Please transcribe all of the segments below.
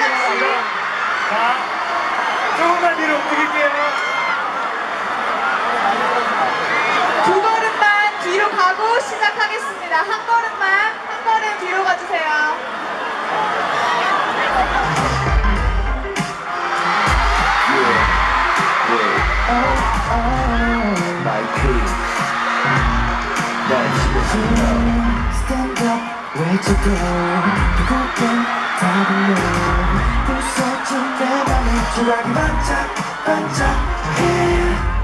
자, 조금만 뒤로 움직일게요. 두 걸음만 뒤로 가고 시작하겠습니다. 한 걸음만, 한 걸음 뒤로 가주세요. 집에서 Stand up, way to go no 부서진 내 맘에 조각이 반짝 반짝해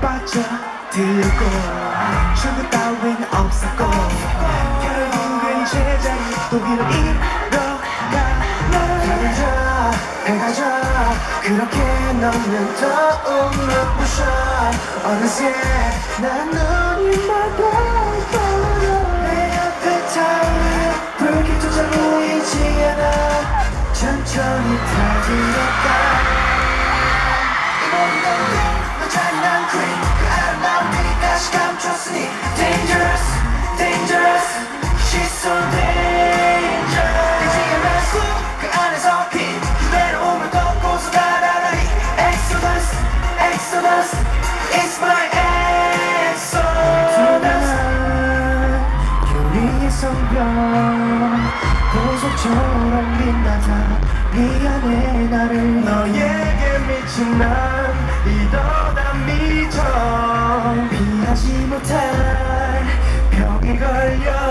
빠져들고 출구 따윈 없었고 결국은 제자리 또 길을 잃어가네 해가자 해가자 그렇게 너는 더욱 눈부셔 어느새 난 눈이 막아 천천히 타들어가 이번엔 넌너 잔인한 queen 그 아름다운 빛까지 감췄으니 Dangerous, dangerous She's so dangerous 이지의 그 안에서 핀 그대로움을 덮고서 날아다니 Exodus, Exodus It's my Exodus 유리의 성벽 보석처럼 미친 난 이러다 미쳐 피하지 못할 병에 걸려